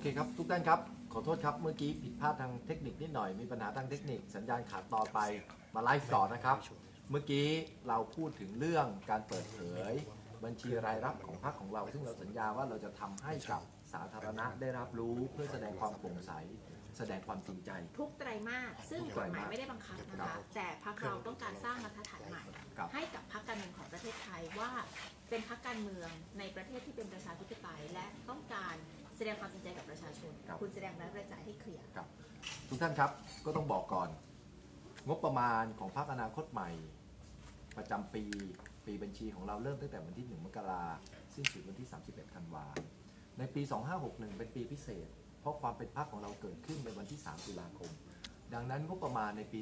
เคครับ ทุกท่านครับ ขอโทษครับเมื่อกี้ผิดพลาดทางเทคนิคนิดหน่อยมีปัญหาทางเทคนิค สัญญาณขาดตอนไปมาไลฟ์ต่อนะครับ เมื่อกี้เราพูดถึงเรื่องการเปิดเผย บัญชีรายรับของพรรคของเรา ซึ่งเราสัญญาว่าเราจะทำให้กับสาธารณะได้รับรู้เพื่อแสดงความโปร่งใส แสดงความจริงใจ ทุกไตรมาสซึ่งทุกกไตรฎหมาสมายไม่ได้บังคับนะครัคะบแต่พรรคเราต้องการสร้างมาตรฐานใหม่ครับให้กับพรรคการเมืองของประเทศไทยว่า เป็นพรรคการเมืองในประเทศที่เป็นประชาธิปไตยและต้องการ แสดงความจริงใจกับประชาชนคุณแสดงรายรับรายจ่ายให้เคลียร์ ครับทุกท่านครับก็ต้องบอกก่อน งบประมาณของพรรคอนาคตใหม่ ประจำปีปีบัญชีของเราเริ่มตั้งแต่วันที่ 1 มกราสิ้นสุดวันที่ 31ธันวาในปี 2561 เป็นปีพิเศษ เพราะความเป็นพรรคของเราเกิดขึ้นในวันที่ 3 ตุลาคม ดังนั้นงบประมาณในปี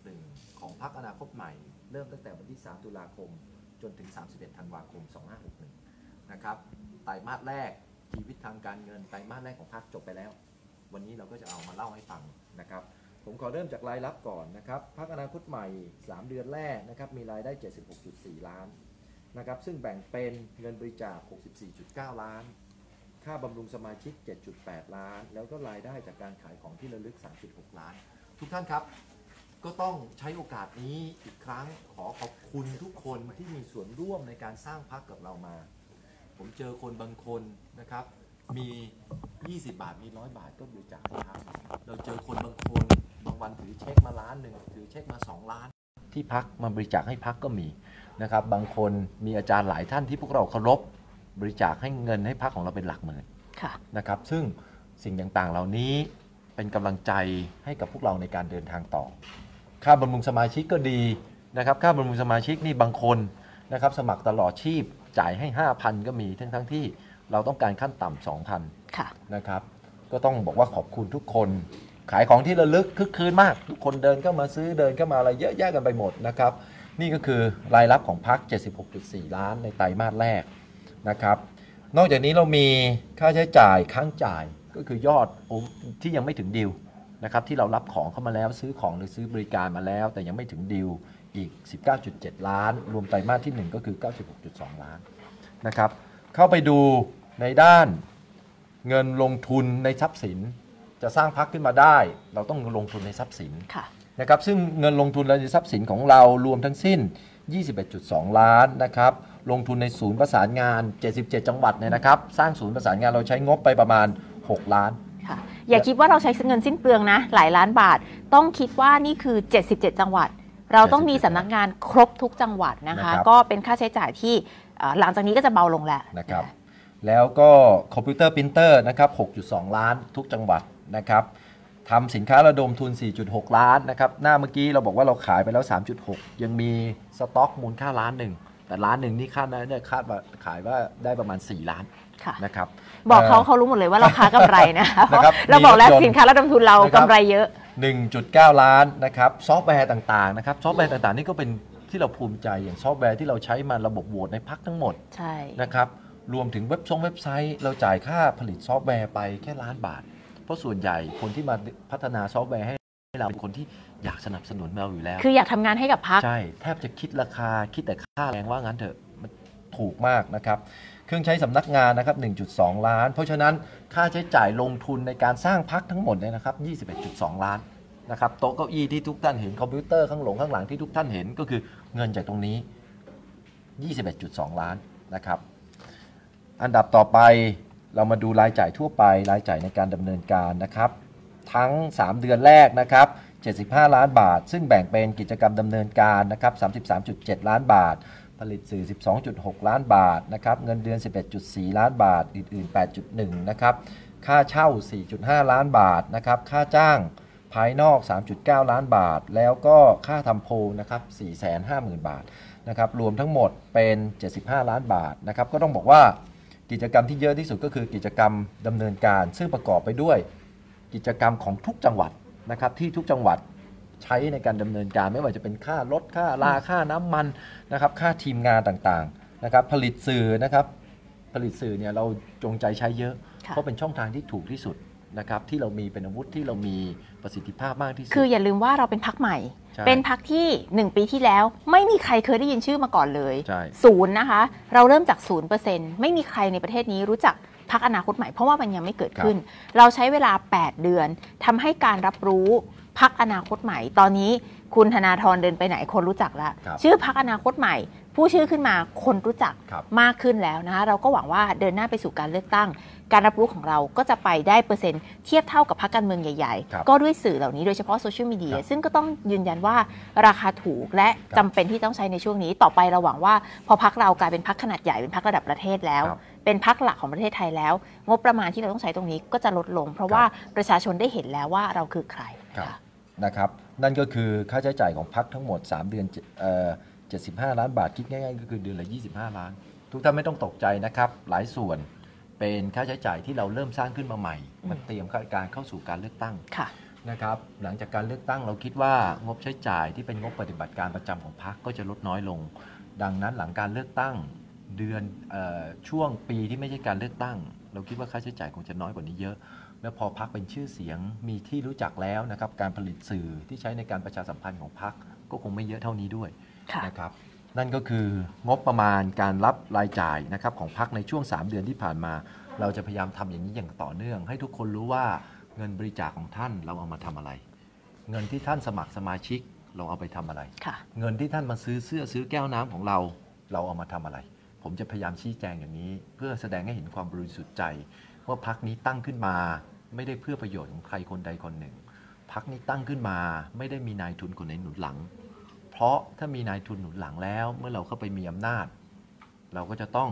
2561 ของพรรคอนาคตใหม่ เริ่มตั้งแต่วันที่ 3 ตุลาคม จนถึง 31 ธันวาคม 2561 นะครับไตรมาสแรก ชีวิตทางการเงินไตรมาสแรกของพรรคจบไปแล้ว วันนี้เราก็จะเอามาเล่าให้ฟังนะครับ ผมขอเริ่มจากรายรับก่อนนะครับพรรคอนาคตใหม่ 3 เดือนแรกนะครับมีรายได้ 76.4 ล้านนะครับซึ่งแบ่งเป็นเงินบริจาค 64.9 ล้าน ค่าบำรุงสมาชิก 7.8 ล้าน แล้วก็รายได้จากการขายของที่ระลึก 3.6 ล้าน ทุกท่านครับก็ต้องใช้โอกาสนี้อีกครั้งขอขอบคุณทุกคนที่มีส่วนร่วมในการสร้างพรรคกับเรามา ผมเจอคนบางคนนะครับ มี 20 บาทมีร้อยบาทก็บริจาคให้พรรคเราเจอคนบางคนบางวันถือเช็คมาล้านหนึ่งถือเช็คมา 2 ล้าน ที่พักมาบริจาคให้พักก็มีนะครับ บางคนมีอาจารย์หลายท่านที่พวกเราเคารพบริจาคให้เงินให้พักของเราเป็นหลักหมื่นค่ะนะครับ ซึ่งสิ่งต่างๆเหล่านี้เป็นกำลังใจให้กับพวกเราในการเดินทางต่อ ค่าบำรุงสมาชิกก็ดีนะครับ ค่าบำรุงสมาชิกนี่บางคน นะครับสมัครตลอดชีพจ่ายให้ 5,000 ก็มีทั้งทั้งๆที่เราต้องการขั้นต่ำ2,000ค่ะนะครับก็ต้องบอกว่าขอบคุณทุกคน ขายของที่ระลึกคึกคืนมาก ทุกคนเดินเข้ามาซื้อเดินเข้ามาอะไรเยอะแยะกันไปหมดนะครับนี่ก็คือรายรับของพัก 76.4 ล้านในไตรมาสแรกนะครับนอกจากนี้เรามีค่าใช้จ่ายค้างจ่ายก็คือยอดที่ยังไม่ถึงดิวนะครับที่เรารับของเข้ามาแล้วซื้อของหรือซื้อบริการมาแล้ว แต่ยังไม่ถึงดิว อีก 19.7 ล้าน รวมไตรมาสที่ 1 ก็คือ 96.2 ล้านนะครับเข้าไปดูในด้านเงินลงทุนในทรัพย์สิน จะสร้างพักขึ้นมาได้ เราต้องลงทุนในทรัพย์สินค่ะนะครับซึ่งเงินลงทุนในทรัพย์สินของเรารวมทั้งสิ้น 21.2 ล้านนะครับลงทุนในศูนย์ประสานงาน 77 จังหวัดเนี่ยนะครับสร้างศูนย์ประสานงานเราใช้งบไปประมาณ 6 ล้านค่ะอย่าคิดว่าเราใช้เงินสิ้นเปลืองนะ หลายล้านบาท ต้องคิดว่านี่คือ 77 จังหวัด เราต้องมีสำนักงานครบทุกจังหวัดนะคะนะครับก็เป็นค่าใช้จ่ายที่เอ่อหลังจากนี้ก็จะเบาลงแหละนะครับ แล้วก็คอมพิวเตอร์ปรินเตอร์นะครับ 6.2 ล้านทุกจังหวัดนะครับทำสินค้าระดมทุน 4.6 ล้านนะครับ หน้าเมื่อกี้เราบอกว่าเราขายไปแล้ว 3.6 ยังมีสต็อกมูลค่าล้านหนึ่ง แต่ล้านหนึ่งนี่คาดนะเนี่ยคาดว่าขายว่าได้ประมาณ 4 ล้านค่ะนะครับ บอกเขาอ่อเขารู้หมดเลยว่าเราค้ากำไรนะคะเพราะนะครับเราบอกแล้วมีรถยนต์สินค้าระดมทุนเรานะครับกำไรเยอะ 1.9 ล้านนะครับซอฟต์แวร์ต่างๆนะครับซอฟต์แวร์ต่างๆ นี่ก็เป็นที่เราภูมิใจอย่างซอฟต์แวร์ที่เราใช้มาระบบโหวตในพักทั้งหมดใช่นะครับรวมถึงเว็บซงเว็บไซต์ เราจ่ายค่าผลิตซอฟต์แวร์ไปแค่ล้านบาท เพราะส่วนใหญ่คนที่มาพัฒนาซอฟต์แวร์ให้เราเป็นคนที่อยากสนับสนุนเราอยู่แล้ว คืออยากทำงานให้กับพักใช่แทบจะคิดราคาคิดแต่ค่าแรงว่างั้นเถอะมันถูกมากนะครับเครื่องใช้สำนักงานนะครับ 1.2 ล้าน เพราะฉะนั้นค่าใช้จ่ายลงทุนในการสร้างพักทั้งหมดเนี่ยนะครับ 21.2 ล้าน นะครับโต๊ะเก้าอี้ที่ทุกท่านเห็นคอมพิวเตอร์ข้างหลงข้างหลังที่ทุกท่านเห็นก็คือเงินจากตรงนี้ 21.2 ล้านนะครับ อันดับต่อไปเรามาดูรายจ่ายทั่วไปรายจ่ายในการดำเนินการนะครับ ทั้ง 3 เดือนแรกนะครับ 75 ล้านบาท ซึ่งแบ่งเป็นกิจกรรมดำเนินการนะครับ 33.7 ล้านบาท ผลิตสื่อ 12.6 ล้านบาทนะครับเงินเดือน 11.4 ล้านบาท อื่นๆ 8.1 นะครับค่าเช่า 4.5 ล้านบาทนะครับค่าจ้าง ภายนอก 3.9 ล้านบาท แล้วก็ค่าทำโพลนะครับ450,000 บาทนะครับรวมทั้งหมดเป็น 75 ล้านบาทนะครับก็ต้องบอกว่ากิจกรรมที่เยอะที่สุดก็คือกิจกรรมดำเนินการ ซึ่งประกอบไปด้วยกิจกรรมของทุกจังหวัดนะครับที่ทุกจังหวัดใช้ในการดำเนินการไม่ว่าจะเป็นค่ารถค่าลาค่าน้ำมันนะครับค่าทีมงานต่างๆนะครับผลิตสื่อนะครับผลิตสื่อเนี่ยเราจงใจใช้เยอะค่ะเพราะเป็นช่องทางที่ถูกที่สุด นะครับที่เรามีเป็นอาวุธที่เรามีประสิทธิภาพมากที่สุด คืออย่าลืมว่าเราเป็นพักใหม่ ใช่เป็นพักที่1ปีที่แล้ว ไม่มีใครเคยได้ยินชื่อมาก่อนเลยใช่ ศูนย์นะคะ เราเริ่มจากศูนย์เปอร์เซ็นต์ไม่มีใครในประเทศนี้รู้จักพักอนาคตใหม่เพราะว่ามันยังไม่เกิดขึ้น เราใช้เวลา 8 เดือนทำให้การรับรู้พักอนาคตใหม่ ตอนนี้คุณธนาธรเดินไปไหนคนรู้จักแล้วครับชื่อพักอนาคตใหม่ ผู้ชื่อขึ้นมาคนรู้จักครับ มากขึ้นแล้วนะคะเราก็หวังว่าเดินหน้าไปสู่การเลือกตั้ง การรับรู้ของเราก็จะไปได้เปอร์เซ็นต์เทียบเท่ากับพรรคการเมืองใหญ่ครับๆก็ด้วยสื่อเหล่านี้โดยเฉพาะโซเชียลมีเดียครับซึ่งก็ต้องยืนยันว่าราคาถูกและครับจำเป็นที่ต้องใช้ในช่วงนี้ต่อไปเราหวังว่า พอพักเรากลายเป็นพักขนาดใหญ่เป็นพักระดับประเทศแล้วครับเป็นพักหลักของประเทศไทยแล้ว งบประมาณที่เราต้องใช้ตรงนี้ก็จะลดลง เพราะว่าประชาชนได้เห็นแล้วว่าเราคือใครครับค่ะนะครับนั่นก็คือค่าใช้จ่ายของพักทั้งหมด 3 เดือนเอ่อ75 ล้านบาทคิดง่ายๆก็คือเดือนละ 25 ล้าน ทุกท่านไม่ต้องตกใจนะครับ หลายส่วน เป็นค่าใช้จ่ายที่เราเริ่มสร้างขึ้นมาใหม่อืมมันเตรียมการเข้าสู่การเลือกตั้งค่ะนะครับ หลังจากการเลือกตั้งเราคิดว่างบใช้จ่ายที่เป็นงบปฏิบัติการประจำของพรรคก็จะลดน้อยลง ดังนั้นหลังการเลือกตั้งเดือนเออช่วงปีที่ไม่ใช่การเลือกตั้ง เราคิดว่าค่าใช้จ่ายคงจะน้อยกว่านี้เยอะ แล้วพอพักเป็นชื่อเสียงมีที่รู้จักแล้วนะครับการผลิตสื่อที่ใช้ในการประชาสัมพันธ์ของพักก็คงไม่เยอะเท่านี้ด้วยค่ะนะครับ นั่นก็คืองบประมาณการรับรายจ่ายนะครับของพักในช่วง 3 เดือนที่ผ่านมา เราจะพยายามทำอย่างนี้อย่างต่อเนื่อง ให้ทุกคนรู้ว่าเงินบริจาคของท่านเราเอามาทำอะไร เงินที่ท่านสมัครสมาชิกเราเอาไปทำอะไรค่ะเงินที่ท่านมาซื้อเสื้อซื้อแก้วน้ำของเรา เราเอามาทำอะไร ผมจะพยายามชี้แจงอย่างนี้ เพื่อแสดงให้เห็นความบริสุทธิ์ใจ ว่าพักนี้ตั้งขึ้นมา ไม่ได้เพื่อประโยชน์ของใครคนใดคนหนึ่งพักนี้ตั้งขึ้นมา ไม่ได้มีนายทุนคนไหนหนุนหลังเพ ราะถ้ามีนายทุนหนุนหลังแล้ว เมื่อเราเข้าไปมีอำนาจ เราก็จะต้อง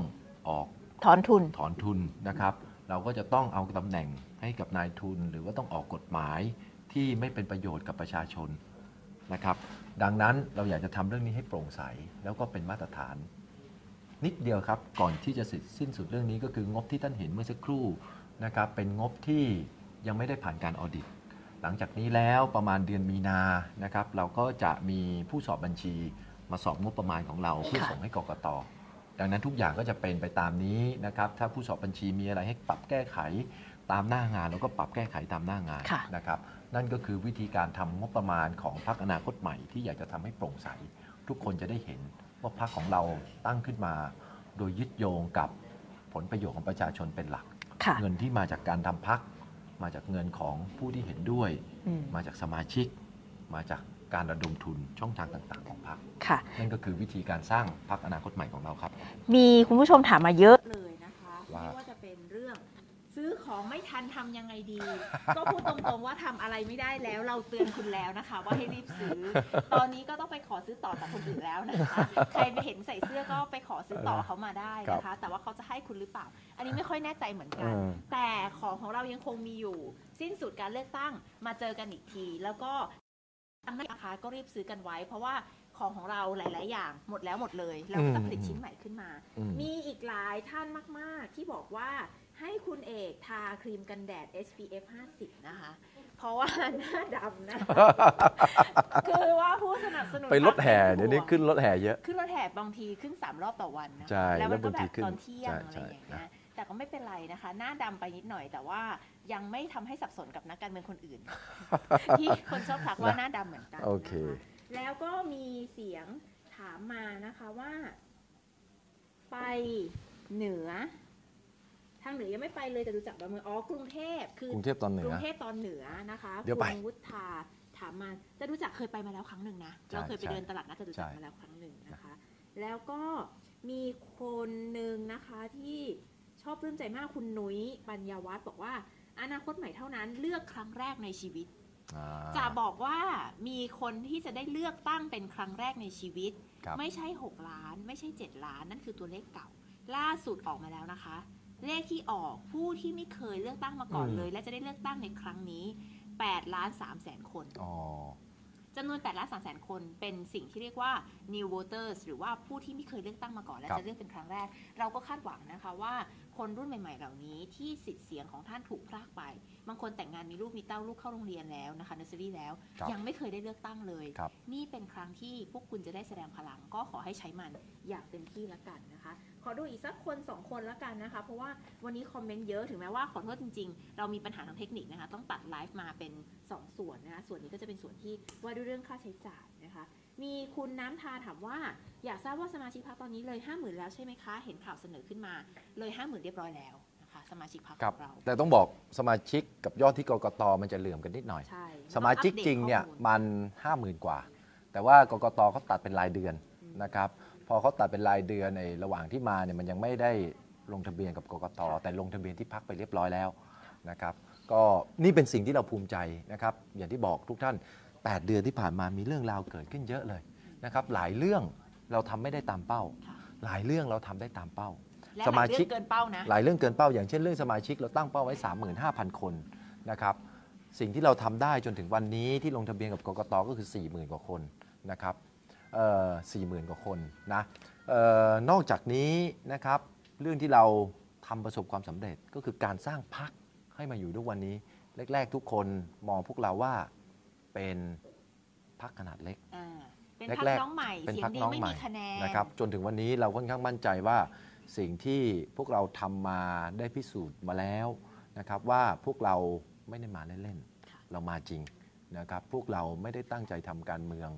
ออกถอนทุนถอนทุนนะครับ เราก็จะต้องเอาตำแหน่งให้กับนายทุน หรือว่าต้องออกกฎหมายที่ไม่เป็นประโยชน์กับประชาชนนะครับ ดังนั้นเราอยากจะทำเรื่องนี้ให้โปร่งใสแล้วก็เป็นมาตรฐาน นิดเดียวครับก่อนที่จะสิ้นสุดเรื่องนี้ก็คืองบที่ท่านเห็นเมื่อสักครู่นะครับเป็นงบที่ยังไม่ได้ผ่านการออดิต หลังจากนี้แล้วประมาณเดือนมีนานะครับเราก็จะมีผู้สอบบัญชีมาสอบงบประมาณของเราเพื่อค่ะส่งให้กกตดังนั้นทุกอย่างก็จะเป็นไปตามนี้นะครับถ้าผู้สอบบัญชีมีอะไรให้ปรับแก้ไขตามหน้างานเราก็ปรับแก้ไขตามหน้างานค่ะนะครับนั่นก็คือวิธีการทำงบประมาณของพรรคอนาคตใหม่ที่อยากจะทำให้โปร่งใส ทุกคนจะได้เห็นว่าพรรคของเราตั้งขึ้นมา โดยยึดโยงกับผลประโยชน์ของประชาชนเป็นหลักค่ะเงินที่มาจากการทำพัก มาจากเงินของผู้ที่เห็นด้วย อืม มาจากสมาชิก มาจากการระดมทุนช่องทางต่าง ๆ ของพรรคค่ะ นั่นก็คือวิธีการสร้างพรรคอนาคตใหม่ของเราครับ มีคุณผู้ชมถามมาเยอะเลยนะคะ ว่า ไม่ว่าจะเป็นเรื่อง ซื้อของไม่ทันทำยังไงดี ก็พูดตรงๆว่าทำอะไรไม่ได้แล้ว เราเตือนคุณแล้วนะคะ ว่าให้รีบซื้อ ตอนนี้ก็ต้องไปขอซื้อต่อจากคนอื่นแล้วนะคะ ใครไปเห็นใส่เสื้อก็ไปขอซื้อต่อเขามาได้นะคะ แต่ว่าเขาจะให้คุณหรือเปล่า อันนี้ไม่ค่อยแน่ใจเหมือนกัน แต่ของของเรายังคงมีอยู่ สิ้นสุดการเลือกตั้งมาเจอกันอีกที แล้วก็ทางนั้นนะคะก็รีบซื้อกันไว้ เพราะว่าของของเราหลาย ๆ อย่างหมดแล้วหมดเลยเราก็จะผลิตชิ้นใหม่ขึ้นมาอืมมีอีกหลายท่านมาก ๆ ที่บอกว่า ให้คุณเอกทาครีมกันแดด SPF 50 นะคะ เพราะว่าหน้าดำนะคะคือว่าผู้สนับสนุนไปรถแห่พรรคเดี๋ยวนี้ขึ้นรถแห่เยอะ ขึ้นรถแห่บางทีขึ้น 3 รอบต่อวันนะใช่แล้วมันก็แล้วบางแบทีบขึ้นตอนเที่ยงใช่อะไรอย่างใช่เงี้ยแต่ก็ไม่เป็นไรนะคะ หน้าดำไปนิดหน่อย แต่ว่ายังไม่ทำให้สับสนกับนักการเมืองคนอื่น ที่คนชอบทักว่าหน้าดำเหมือนกันโอเคนะคะแล้วก็มีเสียงถามมานะคะว่า ไปเหนือ ทางเหนือยังไม่ไปเลยแต่ดูจากดอนเมืองอ๋อกรุงเทพคือกรุงเทพตอนเหนืกรุองเทพตอนเหนือนะคะเดี๋ยวไปคุณวุฒาถามมาจะรู้จักเคยไปมาแล้วครั้งหนึ่งนะใช่เราเคยไปใช่เดินตลาดนัดจะรู้จักใช่ มาแล้วครั้งหนึ่งนะคะ แล้วก็มีคนหนึ่งนะคะที่ชอบปลื้มใจมากคุณนุ้ยปัญญาวัฒน์บอกว่า อนาคตใหม่เท่านั้นเลือกครั้งแรกในชีวิต อ่า จะบอกว่ามีคนที่จะได้เลือกตั้งเป็นครั้งแรกในชีวิต ครับ ไม่ใช่ 6 ล้าน ไม่ใช่ 7 ล้าน นั่นคือตัวเลขเก่า ล่าสุดออกมาแล้วนะคะ เลขที่ออกผู้ที่ไม่เคยเลือกตั้งมาก่อนอืมเลย และจะได้เลือกตั้งในครั้งนี้8ล้าน3แสนคนอ๋อจำนวน8ล้าน3แสนคนเป็นสิ่งที่เรียกว่า new voters หรือว่าผู้ที่ไม่เคยเลือกตั้งมาก่อน และครับจะเลือกเป็นครั้งแรก เราก็คาดหวังนะคะว่า คนรุ่นใหม่ ๆ เหล่านี้ที่สิทธิ์เสียงของท่านถูกพรากไป บางคนแต่งงานมีลูกมีเต้าลูกเข้าโรงเรียนแล้วนะคะเนอร์เซอรี่แล้ว ครับยังไม่เคยได้เลือกตั้งเลย ครับ นี่เป็นครั้งที่พวกคุณจะได้แสดงพลังก็ขอให้ใช้มันอย่างเต็มที่ละกันนะคะ ขอดูอีกสักคนสองคนแล้วกันนะคะ เพราะว่าวันนี้คอมเมนต์เยอะถึงแม้ว่าขอโทษจริงๆ เรามีปัญหาทางเทคนิคนะคะ ต้องตัดไลฟ์มาเป็น 2 ส่วนนะคะส่วนนี้ก็จะเป็นส่วนที่ว่าด้วยเรื่องค่าใช้จ่ายนะคะ มีคุณน้ำทาถามว่า อยากทราบว่าสมาชิกพักตอนนี้เลย5 0,000แล้วใช่ไหมคะ เห็นข่าวเสนอขึ้นมาเลย 5 0,000 เรียบร้อยแล้วนะคะสมาชิกพักครับของเรา แต่ต้องบอกสมาชิกกับยอดที่กกตมันจะเหลื่อมกันนิดหน่อย ใช่สมาชิกจริงเนี่ยมัน 50,000 กว่า แต่ว่ากกตเขาตัดเป็นรายเดือนนะครับพอเขาตัดเป็นรายเดือนในระหว่างที่มาเนี่ยมันยังไม่ได้ลงทะเบียนกับกกตแต่ลงทะเบียนที่พักไปเรียบร้อยแล้วนะครับก็นี่เป็นสิ่งที่เราภูมิใจนะครับ อย่างที่บอกทุกท่าน 8 เดือนที่ผ่านมามีเรื่องราวเกิดขึ้นเยอะเลยนะครับหลายเรื่องเราทำไม่ได้ตามเป้าค่ะหลายเรื่องเราทำได้ตามเป้าและสมาชิกหลยเรื่องเกินเป้านะหลายเรื่องเกินเป้า อย่างเช่นเรื่องสมาชิกเราตั้งเป้าไว้ 35,000 คนนะครับสิ่งที่เราทำได้จนถึงวันนี้ที่ลงทะเบียนกับกกตก็คือ 40,000 กว่าคนนะครับเอ่อ40,000กว่าคนนะเอ่อนอกจากนี้นะครับเรื่องที่เราทำประสบความสำเร็จก็คือการสร้างพักให้มาอยู่ทุกวันนี้ แรก ๆ ทุกคนมองพวกเราว่า เป็นพักขนาดเล็ก อ่าเป็นพักแรกๆน้องใหม่เป็นเสียพงรรคดีน้องไม่ใหม่มีคะแนนนะครับจนถึงวันนี้เราค่อนข้างมั่นใจว่าสิ่งที่พวกเราทำมาได้พิสูจน์มาแล้วนะครับว่าพวกเราไม่ได้มาเล่นค่ะๆเรามาจริงนะครับพวกเราไม่ได้ตั้งใจทำการเมือง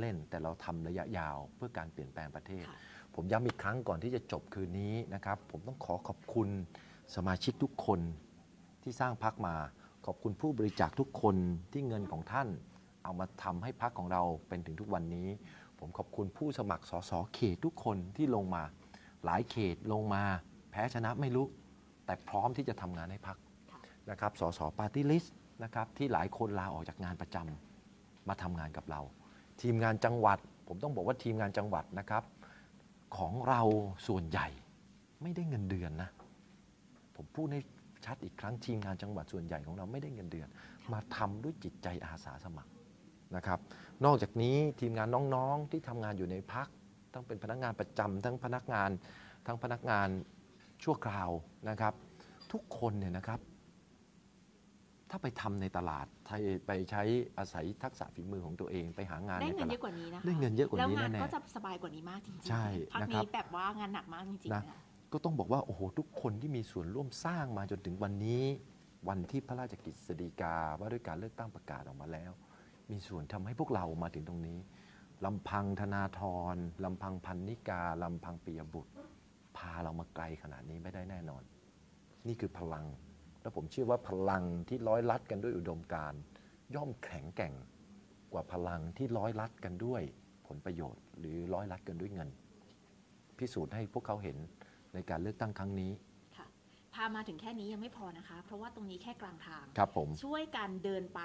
เล่นๆแต่เราทำระยะยาวเพื่อการเปลี่ยนแปลงประเทศ ค่ะ ผมย้ำอีกครั้งก่อนที่จะจบคืนนี้นะครับ ผมต้องขอขอบคุณสมาชิกทุกคนที่สร้างพักมา ขอบคุณผู้บริจาคทุกคนที่เงินของท่าน เอามาทำให้พักของเราเป็นถึงทุกวันนี้ ผมขอบคุณผู้สมัครสสเขตทุกคนที่ลงมา หลายเขตลงมา แพ้ชนะไม่รู้ แต่พร้อมที่จะทำงานให้พักนะครับสสปาร์ตี้ลิสต์นะครับที่หลายคนลาออกจากงานประจำมาทำงานกับเรา ทีมงานจังหวัด ผมต้องบอกว่าทีมงานจังหวัดนะครับ ของเราส่วนใหญ่ไม่ได้เงินเดือนนะผมพูดให้ ชัดอีกครั้งทีมงานจังหวัดส่วนใหญ่ของเราไม่ได้เงินเดือน มาทำด้วยจิตใจอาสาสมัครนะครับ นอกจากนี้ทีมงานน้องๆที่ทำงานอยู่ในพักทั้งเป็นพนักงานประจำทั้งพนักงาน ทั้งพนักงานชั่วคราวนะครับ ทุกคนเนี่ยนะครับ ถ้าไปทำในตลาดไทยไปใช้อาศัยทักษะฝีมือของตัวเองไปหางานได้ในเงิตนลาเยดอะกว่านี้นะคะได้เงินเยอะกว่าแล้วนี้งานแน่ก็จะสบายกว่านี้มากจริงๆใช่พักนะครับนี้แบบว่างานหนักมากจริงๆนะนะๆ ก็ต้องบอกว่าโอ้โหทุกคนที่มีส่วนร่วมสร้างมาจนถึงวันนี้ วันที่พระราชกฤษฎีกาว่าด้วยการเลือกตั้งประกาศออกมาแล้ว มีส่วนทำให้พวกเรามาถึงตรงนี้ลำพังธนาธรลำพังพันนิกาลำพังปียบุตร พาเรามาไกลขนาดนี้ไม่ได้แน่นอน นี่คือพลัง และผมเชื่อว่าพลังที่ร้อยลัดกันด้วยอุดมการ ย่อมแข็งแกร่งกว่าพลังที่ร้อยลัดกันด้วยผลประโยชน์ หรือร้อยลัดกันด้วยเงิน พิสูจน์ให้พวกเขาเห็น ในการเลือกตั้งครั้งนี้ค่ะพามาถึงแค่นี้ยังไม่พอนะคะ เพราะว่าตรงนี้แค่กลางทางครับผมช่วยกันเดินไป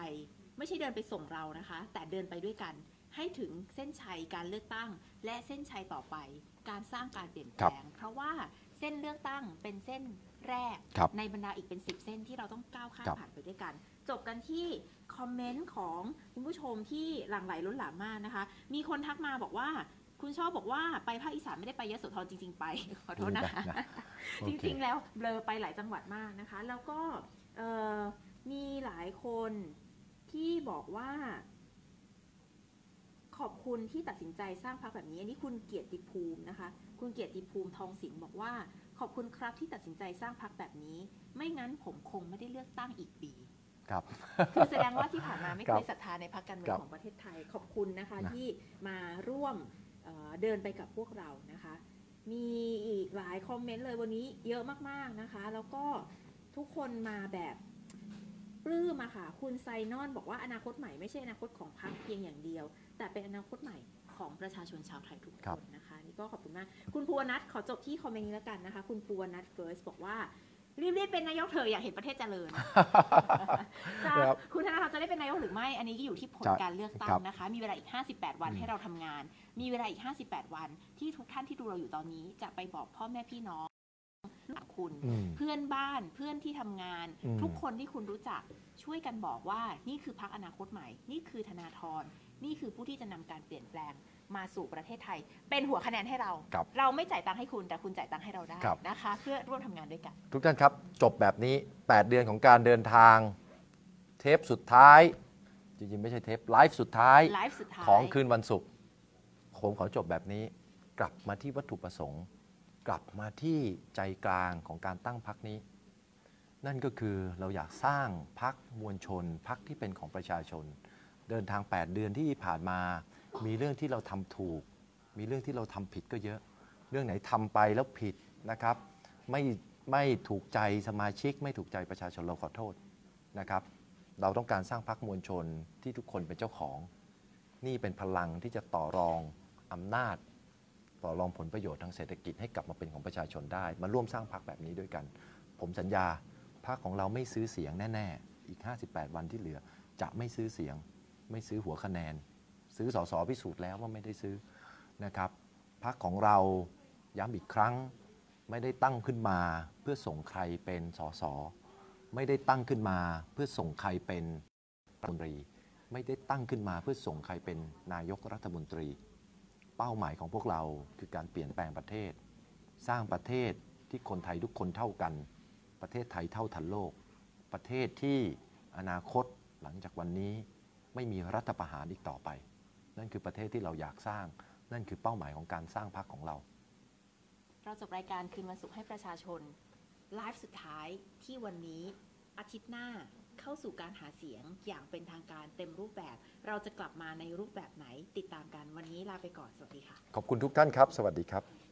ไม่ใช่เดินไปส่งเรานะคะ แต่เดินไปด้วยกันให้ถึงเส้นชัยการเลือกตั้ง และเส้นชัยต่อไป การสร้างการเปลี่ยนแปลง เพราะว่าเส้นเลือกตั้งเป็นเส้นแรกครับในบรรดาอีกเป็น 10 เส้นที่เราต้องก้าวข้ามครับผ่านไปด้วยกัน จบกันที่คอมเมนต์ของคุณผู้ชมที่หลั่งไหลล้นหลามมากนะคะ มีคนทักมาบอกว่า คุณชอบบอกว่าไปภาคอีสานไม่ได้ไปยโสธรจริง ๆ ไปขอโทษนะคะนะโอจเคริงๆแล้วเบลอไปหลายจังหวัดมากนะคะ แล้วก็เอ่อมีหลายคนที่บอกว่า ขอบคุณที่ตัดสินใจสร้างพรรคแบบนี้ อันนี้คุณเกียรติภูมินะคะ คุณเกียรติภูมิทองศิลป์บอกว่า ขอบคุณครับที่ตัดสินใจสร้างพรรคแบบนี้ ไม่งั้นผมคงไม่ได้เลือกตั้งอีกปีครับคือแสดงว่าที่ผ่านมาไม่คเครัยบศรัทธาในพรรคการเมือครังบของประเทศไทย ขอบคุณนะคะนะที่มาร่วม เดินไปกับพวกเรานะคะ มีอีกหลายคอมเมนต์เลยวันนี้เยอะมากๆนะคะ แล้วก็ทุกคนมาแบบปลื้มอะค่ะ คุณไซนอนบอกว่าอนาคตใหม่ไม่ใช่อนาคตของพรรคเพียงอย่างเดียว แต่เป็นอนาคตใหม่ของประชาชนชาวไทยทุกครัคบนนะคะ นี่ก็ขอบคุณมาก คุณภูวนัทขอจบที่คอมเมนต์นี้แล้วกันนะคะ คุณภูวนัทเฟิร์สบอกว่า รีบๆเป็นนายกเถอะอยากเห็นประเทศเจริญจะครับ คุณธนาธรจะได้เป็นนายกหรือไม่ อันนี้ก็อยู่ที่ผลครับการเลือกตั้ครังบนะคะ มีเวลาอีก 58 วันอืม ให้เราทำงาน มีเวลาอีก 58 วัน ที่ทุกท่านที่ดูเราอยู่ตอนนี้จะไปบอกพ่อแม่พี่น้องคุณ อืม เพื่อนบ้านเพื่อนที่ทำงาน อืม ทุกคนที่คุณรู้จักช่วยกันบอกว่านี่คือพักอนาคตใหม่ นี่คือธนาธรนี่คือผู้ที่จะนำการเปลี่ยนแปลง มาสู่ประเทศไทย เป็นหัวคะแนนให้เรา ครับเราไม่จ่ายตังค์ให้คุณแต่คุณจ่ายตังค์ให้เราได้ครับ นะคะ เพื่อร่วมทำงานด้วยกัน ทุกท่านครับ จบแบบนี้ 8 เดือนของการเดินทาง เทปสุดท้าย จริงๆ ไม่ใช่เทป ไลฟ์สุดท้าย ไลฟ์สุดท้าย ของคืนวันศุกร์ผมขอจบแบบนี้ กลับมาที่วัตถุประสงค์กกลับมาที่ใจกลางของการตั้งพักนี้ นั่นก็คือเราอยากสร้างพักมวลชน พักที่เป็นของประชาชน เดินทาง 8 เดือนที่ผ่านมา มีเรื่องที่เราทำถูก มีเรื่องที่เราทำผิดก็เยอะ เรื่องไหนทำไปแล้วผิดนะครับ ไม่ไม่ถูกใจสมาชิก ไม่ถูกใจประชาชนเราขอโทษนะครับ เราต้องการสร้างพักมวลชนที่ทุกคนเป็นเจ้าของ นี่เป็นพลังที่จะต่อรองอำนาจ ต่อรองผลประโยชน์ทางเศรษฐกิจให้กลับมาเป็นของประชาชนได้ มาร่วมสร้างพักแบบนี้ด้วยกัน ผมสัญญาพักของเราไม่ซื้อเสียงแน่ ๆ อีก 58 วันที่เหลือจะไม่ซื้อเสียง ไม่ซื้อหัวคะแนน ซื้อสสพิสูจน์แล้วว่าไม่ได้ซื้อนะครับพักของเราย้ำอีกครั้งไม่ได้ตั้งขึ้นมาเพื่อส่งใครเป็นสสไม่ได้ตั้งขึ้นมาเพื่อส่งใครเป็นรัฐมนตรี ไม่ได้ตั้งขึ้นมาเพื่อส่งใครเป็นนายกรัฐมนตรี เป้าหมายของพวกเราคือการเปลี่ยนแปลงประเทศ สร้างประเทศที่คนไทยทุกคนเท่ากัน ประเทศไทยเท่าทันโลก ประเทศที่อนาคตหลังจากวันนี้ไม่มีรัฐประหารอีกต่อไป นั่นคือประเทศที่เราอยากสร้าง นั่นคือเป้าหมายของการสร้างพรรคของเรา เราจบรายการคืนวันศุกร์ให้ประชาชนไลฟ์สุดท้ายที่วันนี้อาทิตย์หน้าเข้าสู่การหาเสียงอย่างเป็นทางการเต็มรูปแบบ เราจะกลับมาในรูปแบบไหนติดตามกันวันนี้ลาไปก่อนสวัสดีค่ะ ขอบคุณทุกท่านครับ สวัสดีครับ